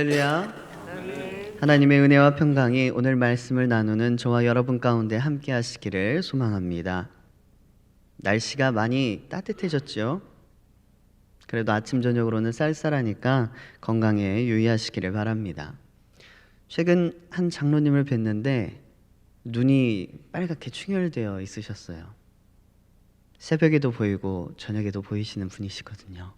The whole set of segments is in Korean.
할렐루야. 하나님의 은혜와 평강이 오늘 말씀을 나누는 저와 여러분 가운데 함께 하시기를 소망합니다. 날씨가 많이 따뜻해졌죠? 그래도 아침 저녁으로는 쌀쌀하니까 건강에 유의하시기를 바랍니다. 최근 한 장로님을 뵀는데 눈이 빨갛게 충혈되어 있으셨어요. 새벽에도 보이고 저녁에도 보이시는 분이시거든요.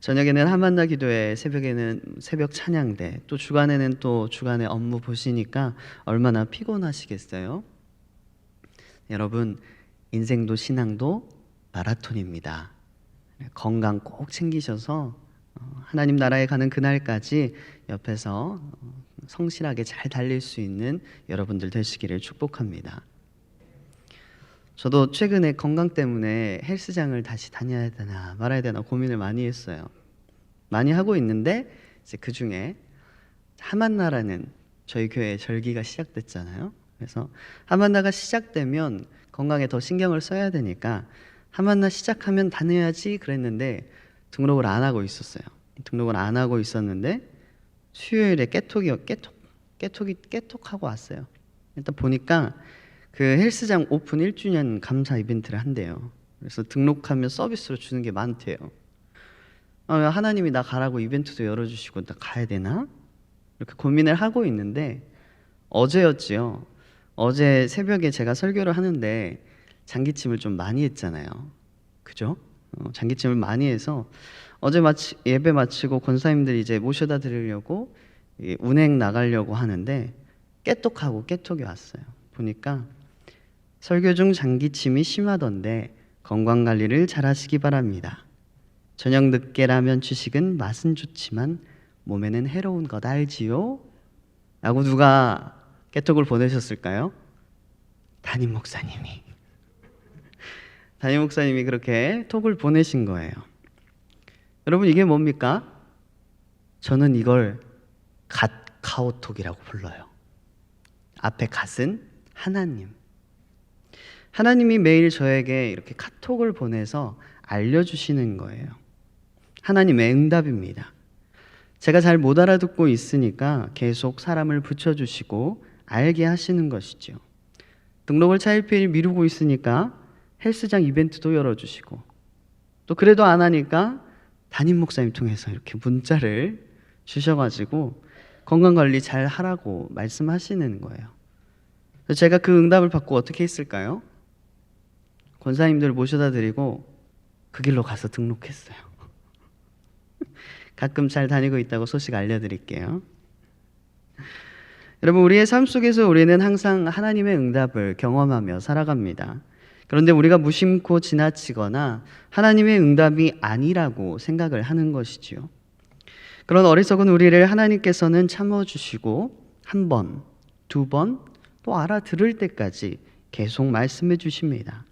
저녁에는 한만나 기도회, 새벽에는 새벽 찬양대, 또 주간에는 또 주간에 업무 보시니까 얼마나 피곤하시겠어요? 여러분, 인생도 신앙도 마라톤입니다. 건강 꼭 챙기셔서 어, 하나님 나라에 가는 그날까지 옆에서 어, 성실하게 잘 달릴 수 있는 여러분들 되시기를 축복합니다. 저도 최근에 건강 때문에 헬스장을 다시 다녀야 되나 말아야 되나 고민을 많이 했어요. 많이 하고 있는데 이제 그 중에 하만나라는 저희 교회 절기가 시작됐잖아요. 그래서 하만나가 시작되면 건강에 더 신경을 써야 되니까 하만나 시작하면 다녀야지 그랬는데 등록을 안 하고 있었어요. 등록을 안 하고 있었는데 수요일에 깨톡이 깨톡 깨톡이 깨톡하고 왔어요. 일단 보니까 그 헬스장 오픈 1주년 감사 이벤트를 한대요. 그래서 등록하면 서비스로 주는 게 많대요. 아, 하나님이 나 가라고 이벤트도 열어주시고 나 가야 되나? 이렇게 고민을 하고 있는데 어제였지요. 어제 새벽에 제가 설교를 하는데 장기침을 좀 많이 했잖아요. 그죠? 어, 장기침을 많이 해서 어제 마치, 예배 마치고 권사님들 이제 모셔다 드리려고 이 운행 나가려고 하는데 깨톡하고 깨톡이 왔어요. 보니까 설교 중 장기침이 심하던데 건강 관리를 잘 하시기 바랍니다. 저녁 늦게 라면 주식은 맛은 좋지만 몸에는 해로운 것 알지요? 라고 누가 깨톡을 보내셨을까요? 담임 목사님이. 담임 목사님이 그렇게 톡을 보내신 거예요. 여러분 이게 뭡니까? 저는 이걸 갓 카오톡이라고 불러요. 앞에 갓은 하나님. 하나님이 매일 저에게 이렇게 카톡을 보내서 알려주시는 거예요. 하나님의 응답입니다. 제가 잘 못 알아듣고 있으니까 계속 사람을 붙여주시고 알게 하시는 것이죠. 등록을 차일피일 미루고 있으니까 헬스장 이벤트도 열어주시고 또 그래도 안 하니까 담임 목사님 통해서 이렇게 문자를 주셔가지고 건강관리 잘 하라고 말씀하시는 거예요. 제가 그 응답을 받고 어떻게 했을까요? 권사님들 모셔다 드리고 그 길로 가서 등록했어요. 가끔 잘 다니고 있다고 소식 알려드릴게요. 여러분, 우리의 삶 속에서 우리는 항상 하나님의 응답을 경험하며 살아갑니다. 그런데 우리가 무심코 지나치거나 하나님의 응답이 아니라고 생각을 하는 것이지요. 그런 어리석은 우리를 하나님께서는 참아주시고 한 번, 두 번, 또 알아들을 때까지 계속 말씀해 주십니다.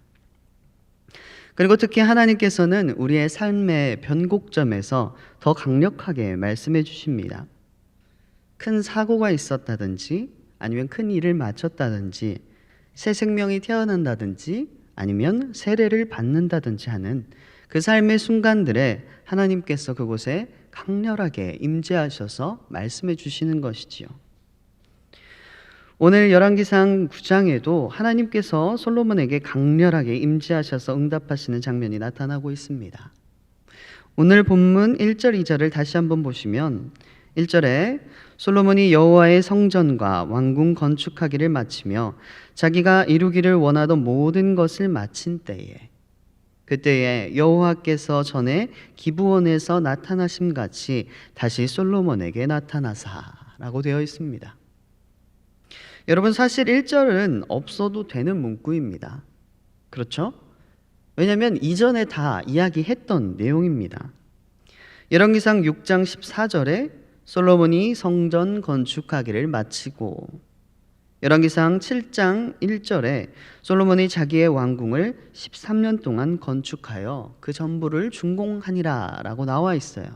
그리고 특히 하나님께서는 우리의 삶의 변곡점에서 더 강력하게 말씀해 주십니다. 큰 사고가 있었다든지 아니면 큰 일을 마쳤다든지 새 생명이 태어난다든지 아니면 세례를 받는다든지 하는 그 삶의 순간들에 하나님께서 그곳에 강렬하게 임재하셔서 말씀해 주시는 것이지요. 오늘 열왕기상 9장에도 하나님께서 솔로몬에게 강렬하게 임재하셔서 응답하시는 장면이 나타나고 있습니다. 오늘 본문 1절 2절을 다시 한번 보시면 1절에 솔로몬이 여호와의 성전과 왕궁 건축하기를 마치며 자기가 이루기를 원하던 모든 것을 마친 때에 그때에 여호와께서 전에 기부원에서 나타나심 같이 다시 솔로몬에게 나타나사라고 되어 있습니다. 여러분 사실 1절은 없어도 되는 문구입니다. 그렇죠? 왜냐하면 이전에 다 이야기했던 내용입니다. 열왕기상 6장 14절에 솔로몬이 성전 건축하기를 마치고 열왕기상 7장 1절에 솔로몬이 자기의 왕궁을 13년 동안 건축하여 그 전부를 준공하니라라고 나와 있어요.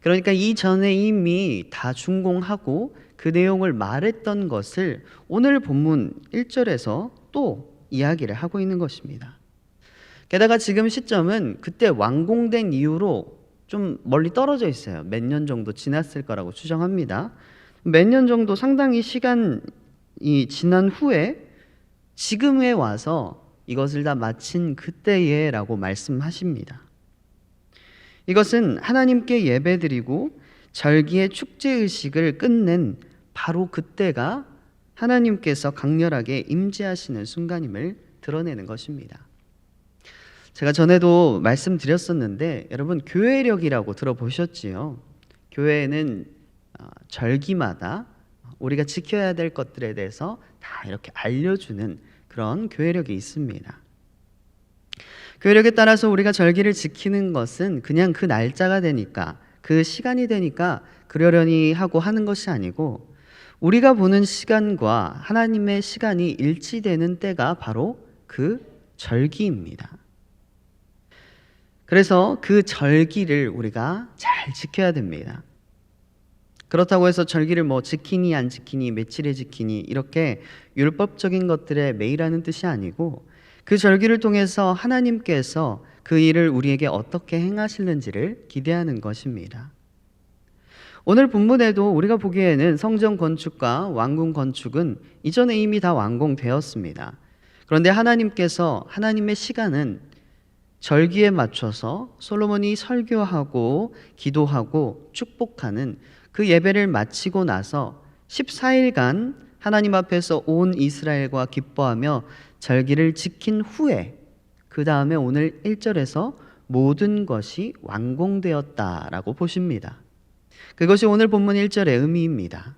그러니까 이전에 이미 다 준공하고 그 내용을 말했던 것을 오늘 본문 1절에서 또 이야기를 하고 있는 것입니다. 게다가 지금 시점은 그때 완공된 이후로 좀 멀리 떨어져 있어요. 몇 년 정도 지났을 거라고 추정합니다. 몇 년 정도 상당히 시간이 지난 후에 지금에 와서 이것을 다 마친 그때에 라고 말씀하십니다. 이것은 하나님께 예배드리고 절기의 축제 의식을 끝낸 바로 그때가 하나님께서 강렬하게 임재하시는 순간임을 드러내는 것입니다. 제가 전에도 말씀드렸었는데 여러분 교회력이라고 들어보셨지요? 교회는 어, 절기마다 우리가 지켜야 될 것들에 대해서 다 이렇게 알려주는 그런 교회력이 있습니다. 교회력에 따라서 우리가 절기를 지키는 것은 그냥 그 날짜가 되니까 그 시간이 되니까 그러려니 하고 하는 것이 아니고 우리가 보는 시간과 하나님의 시간이 일치되는 때가 바로 그 절기입니다. 그래서 그 절기를 우리가 잘 지켜야 됩니다. 그렇다고 해서 절기를 뭐 지키니 안 지키니 며칠에 지키니 이렇게 율법적인 것들에 매일하는 뜻이 아니고 그 절기를 통해서 하나님께서 그 일을 우리에게 어떻게 행하실는지를 기대하는 것입니다. 오늘 본문에도 우리가 보기에는 성전 건축과 왕궁 건축은 이전에 이미 다 완공되었습니다. 그런데 하나님께서 하나님의 시간은 절기에 맞춰서 솔로몬이 설교하고 기도하고 축복하는 그 예배를 마치고 나서 14일간 하나님 앞에서 온 이스라엘과 기뻐하며 절기를 지킨 후에 그 다음에 오늘 1절에서 모든 것이 완공되었다라고 보십니다. 그것이 오늘 본문 1절의 의미입니다.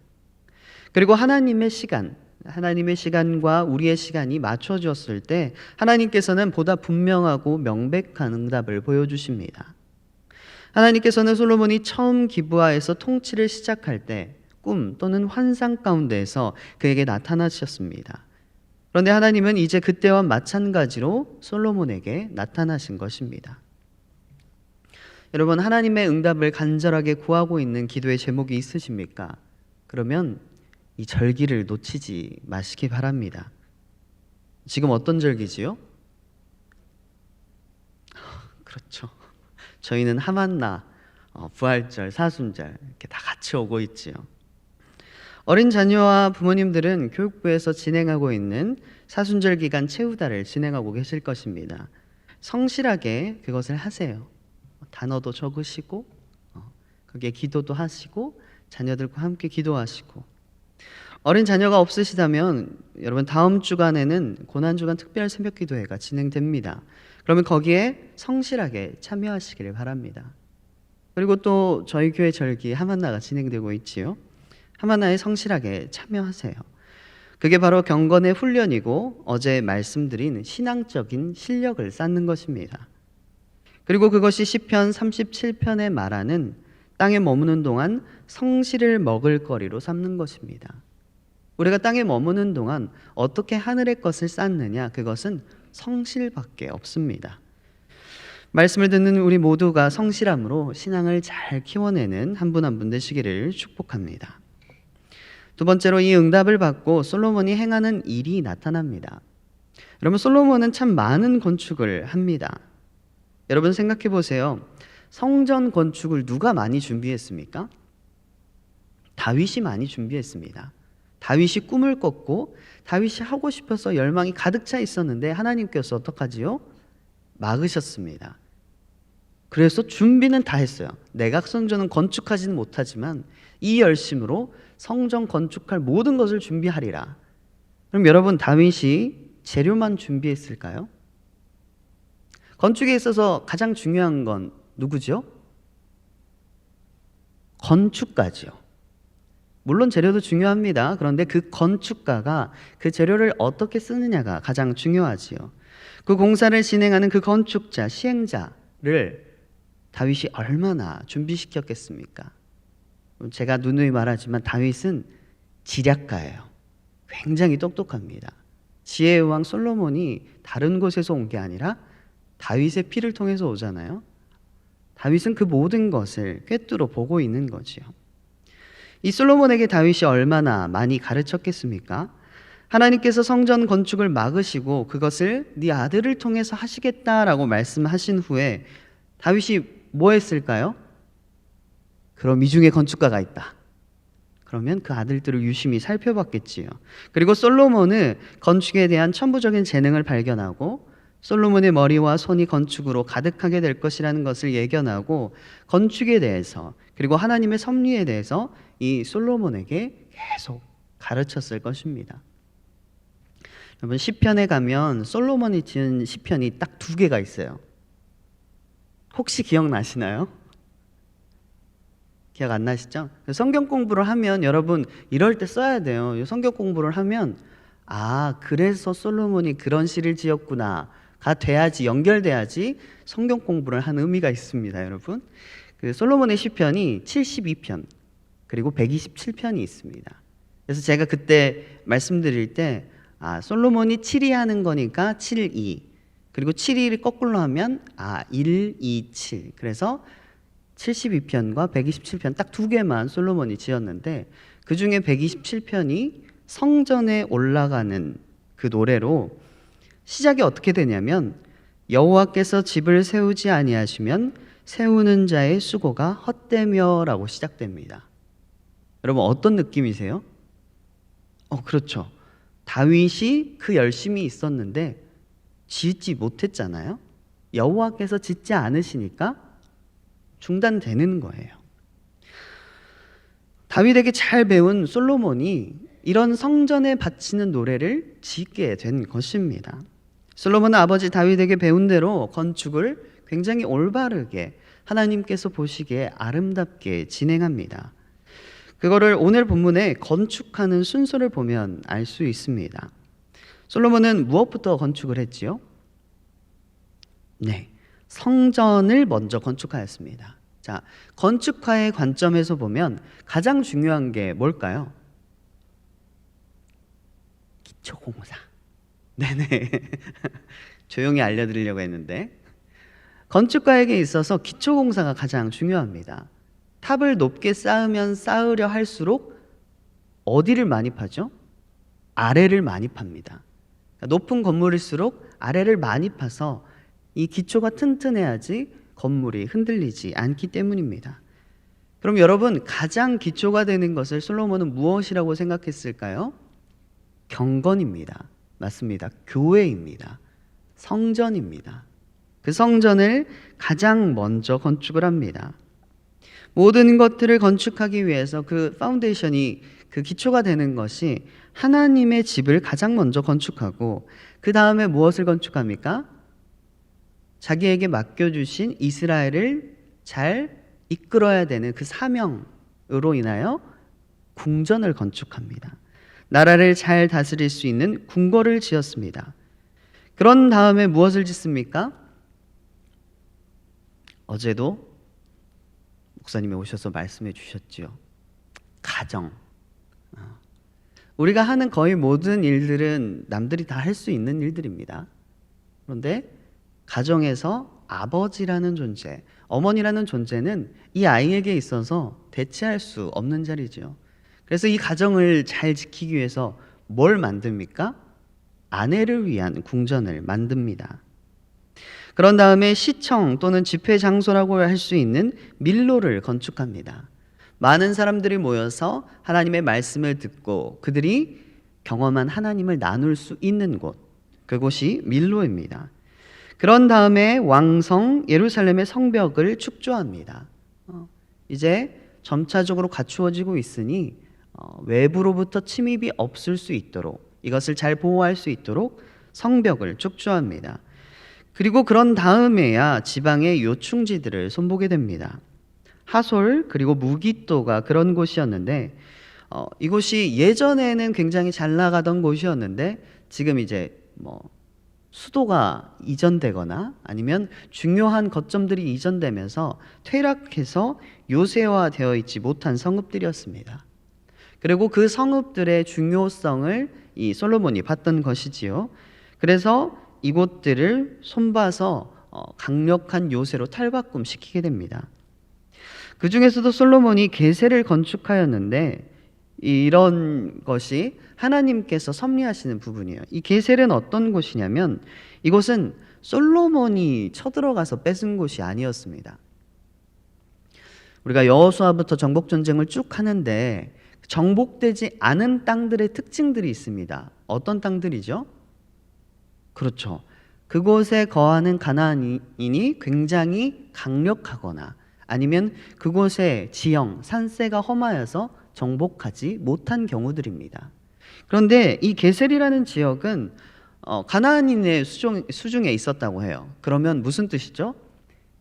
그리고 하나님의 시간, 하나님의 시간과 우리의 시간이 맞춰졌을 때 하나님께서는 보다 분명하고 명백한 응답을 보여주십니다. 하나님께서는 솔로몬이 처음 기부하에서 통치를 시작할 때 꿈 또는 환상 가운데에서 그에게 나타나셨습니다. 그런데 하나님은 이제 그때와 마찬가지로 솔로몬에게 나타나신 것입니다. 여러분 하나님의 응답을 간절하게 구하고 있는 기도의 제목이 있으십니까? 그러면 이 절기를 놓치지 마시기 바랍니다. 지금 어떤 절기지요? 그렇죠. 저희는 하만나, 어, 부활절, 사순절 이렇게 다 같이 오고 있지요. 어린 자녀와 부모님들은 교육부에서 진행하고 있는 사순절 기간 채우다를 진행하고 계실 것입니다. 성실하게 그것을 하세요. 단어도 적으시고 어, 거기에 기도도 하시고 자녀들과 함께 기도하시고 어린 자녀가 없으시다면 여러분 다음 주간에는 고난 주간 특별 새벽 기도회가 진행됩니다. 그러면 거기에 성실하게 참여하시기를 바랍니다. 그리고 또 저희 교회 절기 하만나가 진행되고 있지요. 하만나에 성실하게 참여하세요. 그게 바로 경건의 훈련이고 어제 말씀드린 신앙적인 실력을 쌓는 것입니다. 그리고 그것이 시편 37편에 말하는 땅에 머무는 동안 성실을 먹을 거리로 삼는 것입니다. 우리가 땅에 머무는 동안 어떻게 하늘의 것을 쌓느냐 그것은 성실밖에 없습니다. 말씀을 듣는 우리 모두가 성실함으로 신앙을 잘 키워내는 한 분 한분 되시기를 축복합니다. 두 번째로 이 응답을 받고 솔로몬이 행하는 일이 나타납니다. 여러분 솔로몬은 참 많은 건축을 합니다. 여러분 생각해 보세요. 성전 건축을 누가 많이 준비했습니까? 다윗이 많이 준비했습니다. 다윗이 꿈을 꿨고 다윗이 하고 싶어서 열망이 가득 차 있었는데 하나님께서 어떡하지요? 막으셨습니다. 그래서 준비는 다 했어요. 내각 성전은 건축하지는 못하지만 이 열심으로 성전 건축할 모든 것을 준비하리라. 그럼 여러분 다윗이 재료만 준비했을까요? 건축에 있어서 가장 중요한 건 누구죠? 건축가지요. 물론 재료도 중요합니다. 그런데 그 건축가가 그 재료를 어떻게 쓰느냐가 가장 중요하지요. 그 공사를 진행하는 그 건축자, 시행자를 다윗이 얼마나 준비시켰겠습니까? 제가 누누이 말하지만 다윗은 지략가예요. 굉장히 똑똑합니다. 지혜의 왕 솔로몬이 다른 곳에서 온 게 아니라 다윗의 피를 통해서 오잖아요. 다윗은 그 모든 것을 꿰뚫어 보고 있는 거지요. 이 솔로몬에게 다윗이 얼마나 많이 가르쳤겠습니까? 하나님께서 성전 건축을 막으시고 그것을 네 아들을 통해서 하시겠다라고 말씀하신 후에 다윗이 뭐 했을까요? 그럼 이 중에 건축가가 있다. 그러면 그 아들들을 유심히 살펴봤겠지요. 그리고 솔로몬은 건축에 대한 천부적인 재능을 발견하고 솔로몬의 머리와 손이 건축으로 가득하게 될 것이라는 것을 예견하고 건축에 대해서 그리고 하나님의 섭리에 대해서 이 솔로몬에게 계속 가르쳤을 것입니다. 여러분 시편에 가면 솔로몬이 지은 시편이 딱 두 개가 있어요. 혹시 기억나시나요? 기억 안 나시죠? 성경 공부를 하면 여러분 이럴 때 써야 돼요. 성경 공부를 하면 아 그래서 솔로몬이 그런 시를 지었구나 가 돼야지 연결돼야지 성경 공부를 한 의미가 있습니다, 여러분. 그 솔로몬의 시편이 72편 그리고 127편이 있습니다. 그래서 제가 그때 말씀드릴 때 아, 솔로몬이 7위 하는 거니까 7이 그리고 7위를 거꾸로 하면 아, 1, 2, 7. 그래서 72편과 127편 딱 두 개만 솔로몬이 지었는데 그 중에 127편이 성전에 올라가는 그 노래로 시작이 어떻게 되냐면 여호와께서 집을 세우지 아니하시면 세우는 자의 수고가 헛되며라고 시작됩니다. 여러분 어떤 느낌이세요? 어 그렇죠. 다윗이 그 열심이 있었는데 짓지 못했잖아요. 여호와께서 짓지 않으시니까 중단되는 거예요. 다윗에게 잘 배운 솔로몬이 이런 성전에 바치는 노래를 짓게 된 것입니다. 솔로몬은 아버지 다윗에게 배운 대로 건축을 굉장히 올바르게 하나님께서 보시기에 아름답게 진행합니다. 그거를 오늘 본문에 건축하는 순서를 보면 알 수 있습니다. 솔로몬은 무엇부터 건축을 했지요? 네. 성전을 먼저 건축하였습니다. 자, 건축화의 관점에서 보면 가장 중요한 게 뭘까요? 기초공사. 네네. 조용히 알려드리려고 했는데 건축가에게 있어서 기초공사가 가장 중요합니다. 탑을 높게 쌓으면 쌓으려 할수록 어디를 많이 파죠? 아래를 많이 팝니다. 그러니까 높은 건물일수록 아래를 많이 파서 이 기초가 튼튼해야지 건물이 흔들리지 않기 때문입니다. 그럼 여러분 가장 기초가 되는 것을 솔로몬은 무엇이라고 생각했을까요? 경건입니다. 맞습니다. 교회입니다. 성전입니다. 그 성전을 가장 먼저 건축을 합니다. 모든 것들을 건축하기 위해서 그 파운데이션이 그 기초가 되는 것이 하나님의 집을 가장 먼저 건축하고 그 다음에 무엇을 건축합니까? 자기에게 맡겨주신 이스라엘을 잘 이끌어야 되는 그 사명으로 인하여 궁전을 건축합니다. 나라를 잘 다스릴 수 있는 궁궐을 지었습니다. 그런 다음에 무엇을 짓습니까? 어제도 목사님이 오셔서 말씀해 주셨지요. 가정. 어. 우리가 하는 거의 모든 일들은 남들이 다 할 수 있는 일들입니다. 그런데 가정에서 아버지라는 존재, 어머니라는 존재는 이 아이에게 있어서 대체할 수 없는 자리죠. 그래서 이 가정을 잘 지키기 위해서 뭘 만듭니까? 아내를 위한 궁전을 만듭니다. 그런 다음에 시청 또는 집회 장소라고 할 수 있는 밀로를 건축합니다. 많은 사람들이 모여서 하나님의 말씀을 듣고 그들이 경험한 하나님을 나눌 수 있는 곳, 그곳이 밀로입니다. 그런 다음에 왕성 예루살렘의 성벽을 축조합니다. 어, 이제 점차적으로 갖추어지고 있으니 어, 외부로부터 침입이 없을 수 있도록 이것을 잘 보호할 수 있도록 성벽을 축조합니다. 그리고 그런 다음에야 지방의 요충지들을 손보게 됩니다. 하솔 그리고 무기또가 그런 곳이었는데 어, 이곳이 예전에는 굉장히 잘 나가던 곳이었는데 지금 이제 뭐 수도가 이전되거나 아니면 중요한 거점들이 이전되면서 퇴락해서 요새화되어 있지 못한 성읍들이었습니다. 그리고 그 성읍들의 중요성을 이 솔로몬이 봤던 것이지요. 그래서 이곳들을 손봐서 어, 강력한 요새로 탈바꿈시키게 됩니다. 그 중에서도 솔로몬이 게세를 건축하였는데 이런 것이 하나님께서 섭리하시는 부분이에요. 이 게셀은 어떤 곳이냐면 이곳은 솔로몬이 쳐들어가서 뺏은 곳이 아니었습니다. 우리가 여호수아부터 정복 전쟁을 쭉 하는데 정복되지 않은 땅들의 특징들이 있습니다. 어떤 땅들이죠? 그렇죠. 그곳에 거하는 가나안인이 굉장히 강력하거나 아니면 그곳의 지형, 산세가 험하여서 정복하지 못한 경우들입니다. 그런데 이 게셀이라는 지역은 어, 가나안인의 수중, 수중에 있었다고 해요. 그러면 무슨 뜻이죠?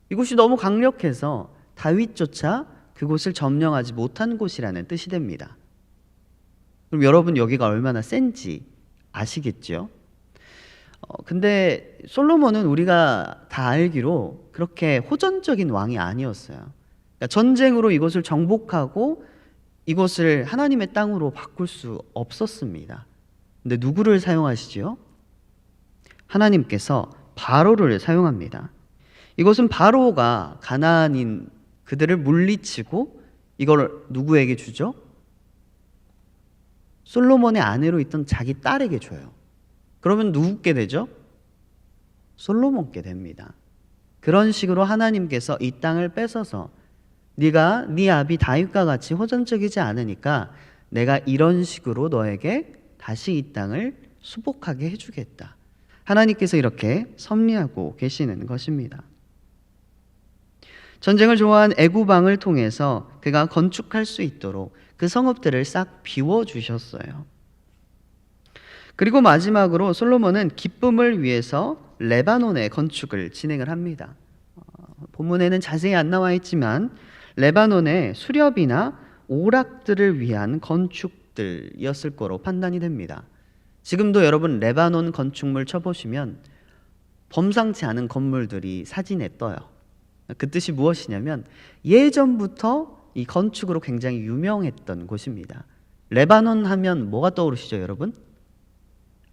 이곳이 너무 강력해서 다윗조차 그곳을 점령하지 못한 곳이라는 뜻이 됩니다. 그럼 여러분 여기가 얼마나 센지 아시겠죠? 어, 근데 솔로몬은 우리가 다 알기로 그렇게 호전적인 왕이 아니었어요. 그러니까 전쟁으로 이곳을 정복하고 이곳을 하나님의 땅으로 바꿀 수 없었습니다. 근데 누구를 사용하시지요? 하나님께서 바로를 사용합니다. 이것은 바로가 가나안인 그들을 물리치고 이걸 누구에게 주죠? 솔로몬의 아내로 있던 자기 딸에게 줘요. 그러면 누구께 되죠? 솔로몬께 됩니다. 그런 식으로 하나님께서 이 땅을 뺏어서 네가 네 아비 다윗과 같이 호전적이지 않으니까 내가 이런 식으로 너에게 다시 이 땅을 수복하게 해주겠다. 하나님께서 이렇게 섭리하고 계시는 것입니다. 전쟁을 좋아한 애구방을 통해서 그가 건축할 수 있도록 그 성읍들을 싹 비워 주셨어요. 그리고 마지막으로 솔로몬은 기쁨을 위해서 레바논의 건축을 진행을 합니다. 어, 본문에는 자세히 안 나와 있지만 레바논의 수렵이나 오락들을 위한 건축들이었을 거로 판단이 됩니다. 지금도 여러분 레바논 건축물 쳐보시면 범상치 않은 건물들이 사진에 떠요. 그 뜻이 무엇이냐면 예전부터 이 건축으로 굉장히 유명했던 곳입니다. 레바논 하면 뭐가 떠오르시죠, 여러분?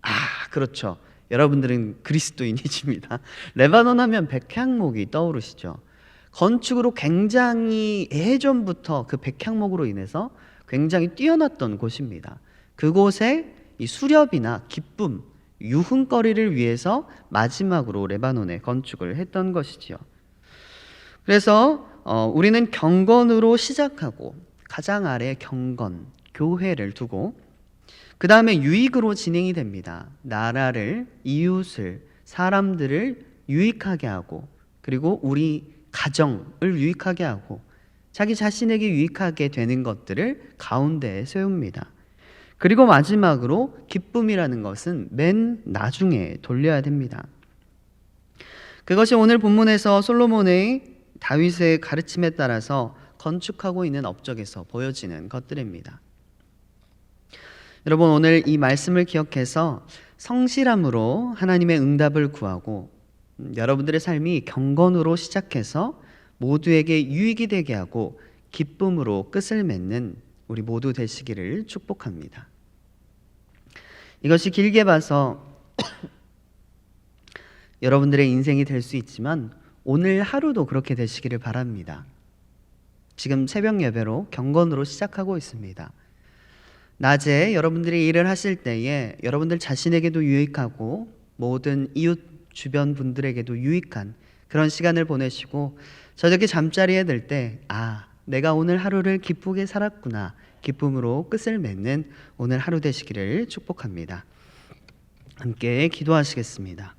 아, 그렇죠. 여러분들은 그리스도인이십니다. 레바논 하면 백향목이 떠오르시죠. 건축으로 굉장히 예전부터 그 백향목으로 인해서 굉장히 뛰어났던 곳입니다. 그곳에 이 수렵이나 기쁨, 유흥거리를 위해서 마지막으로 레바논에 건축을 했던 것이지요. 그래서 어, 우리는 경건으로 시작하고 가장 아래 경건, 교회를 두고 그 다음에 유익으로 진행이 됩니다. 나라를, 이웃을, 사람들을 유익하게 하고 그리고 우리 가정을 유익하게 하고 자기 자신에게 유익하게 되는 것들을 가운데에 세웁니다. 그리고 마지막으로 기쁨이라는 것은 맨 나중에 돌려야 됩니다. 그것이 오늘 본문에서 솔로몬의 다윗의 가르침에 따라서 건축하고 있는 업적에서 보여지는 것들입니다. 여러분 오늘 이 말씀을 기억해서 성실함으로 하나님의 응답을 구하고 음, 여러분들의 삶이 경건으로 시작해서 모두에게 유익이 되게 하고 기쁨으로 끝을 맺는 우리 모두 되시기를 축복합니다. 이것이 길게 봐서 여러분들의 인생이 될 수 있지만 오늘 하루도 그렇게 되시기를 바랍니다. 지금 새벽 예배로 경건으로 시작하고 있습니다. 낮에 여러분들이 일을 하실 때에 여러분들 자신에게도 유익하고 모든 이웃 주변 분들에게도 유익한 그런 시간을 보내시고 저녁에 잠자리에 들 때 아, 내가 오늘 하루를 기쁘게 살았구나. 기쁨으로 끝을 맺는 오늘 하루 되시기를 축복합니다. 함께 기도하시겠습니다.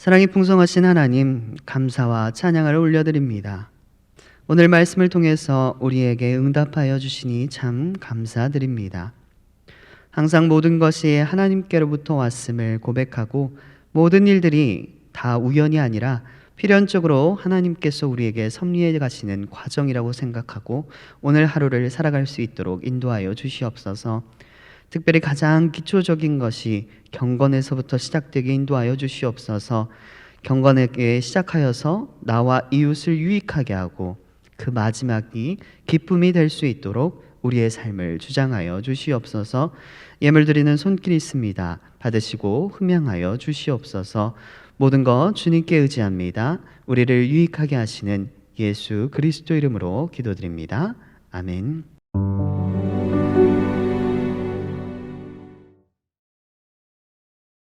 사랑이 풍성하신 하나님, 감사와 찬양을 올려드립니다. 오늘 말씀을 통해서 우리에게 응답하여 주시니 참 감사드립니다. 항상 모든 것이 하나님께로부터 왔음을 고백하고 모든 일들이 다 우연이 아니라 필연적으로 하나님께서 우리에게 섭리해 가시는 과정이라고 생각하고 오늘 하루를 살아갈 수 있도록 인도하여 주시옵소서. 특별히 가장 기초적인 것이 경건에서부터 시작되게 인도하여 주시옵소서. 경건에게 시작하여서 나와 이웃을 유익하게 하고 그 마지막이 기쁨이 될 수 있도록 우리의 삶을 주장하여 주시옵소서. 예물 드리는 손길이 있습니다. 받으시고 흠양하여 주시옵소서. 모든 것 주님께 의지합니다. 우리를 유익하게 하시는 예수 그리스도 이름으로 기도드립니다. 아멘.